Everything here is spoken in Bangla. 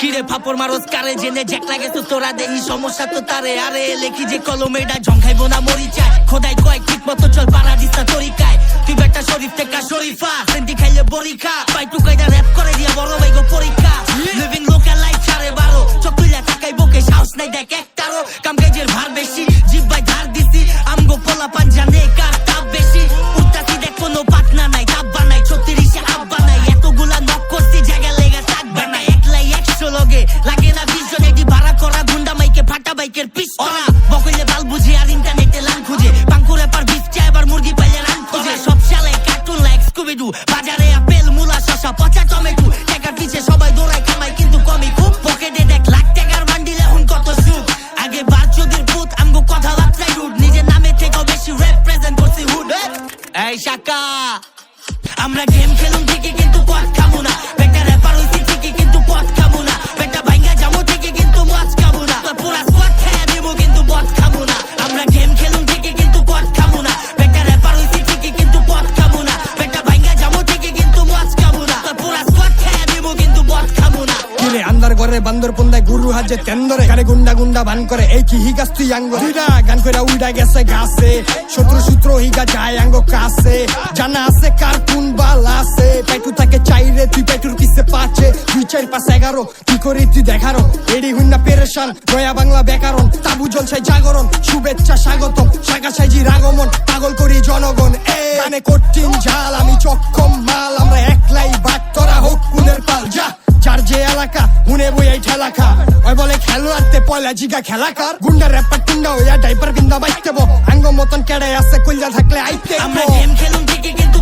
কিরে ফাপড় মারস কারে জেনে জ্যাক লাগে তো তোরা দেই, সমস্যা তো তারে। আরে, লেখি যে ঝংখাইবো না, মরি চায় খোদাই কয়, ঠিক মতো চল পারাদিস্তা তরিকায় তুই বেটা শরীফ থেকে শরীফা সেন্টি খাইলে বড়ি খা পাই টুকাইটা র্যাপ করে দিয়া বড় ভাই গো পরীক্ষা। লিভিং লোকাল লাইফ ছাড়ে বারো। চোখ তুইলা থাকাই বকে সাহস নাই, দেখ একটারও। ভার বেশি লগে না বিশ জন এটি ভাড়া করা, গুন্ডা মাইকে ফাটা বাইকের পিস ওরা বকইলে বাল বুঝে আর ইন্টারনেটে লান খুঁজে। পাঙ্কুরে পার বিচ চায় এবার মুরগি পাইলে রান খুঁজে। সব শালায় কার্টুন লাইক স্কুবিডু বাজারে আপেল, মুলা শসা পচা টমেটো। টাকার পিছে সবাই দৌড়ায় কামাই কিন্তু কমই খুব। পকেটে দেখ লাখ টাকার বান্ডিল, এখন কত সুখ। আগে বাচ্চদের ভূত আমগো কথাবার্তায় রুট। নিজের নামে থেকেও বেশি রেপ্রেজেন্ট করছি হুড এই শাকা, আমরা গেম খেলুন ঠিকই, কিন্তু আন্দার বান্দর পন্দায় গুরু হাজে তেন্দরে গানে গুন্ডা গুন্ডা বান করে, এই কি হিগাস তুই আঙ্গ? দুইটা গান কইরা উইডা গেছে গাছে শত্রু সূত্র হিগা যায় আঙ্গ কাছে। জানা আছে কার কোন বাল আছে। পেটু থাকে চাইরে তুই পেটুর কিসে পাচ্ছে? দুই চার পাঁচ এগারো, কি করি তুই দেখারো? এডি হুন্না পেরেশান নয়া বাংলা ব্যাকরণ। তাবু জলসাই জাগরণ, শুভেচ্ছা স্বাগতম। শাখা সাইজির আগমন পাগল করি জনগণ। এ গানে কঠিন জাল, আমি চক্ষম মাল। ঠেলাখা ওই বলে খেলোয়াড়তে পয়লা জিগা খেলাকার গুন্ডা র্যাপার টুন্ডা ওয়া ডাইপার বিন্দা বাইতে বো। মতন কেড়ে আছে কুলজা থাকলে আইতে আমরা গেম খেলুন ঠিকই, কিন্তু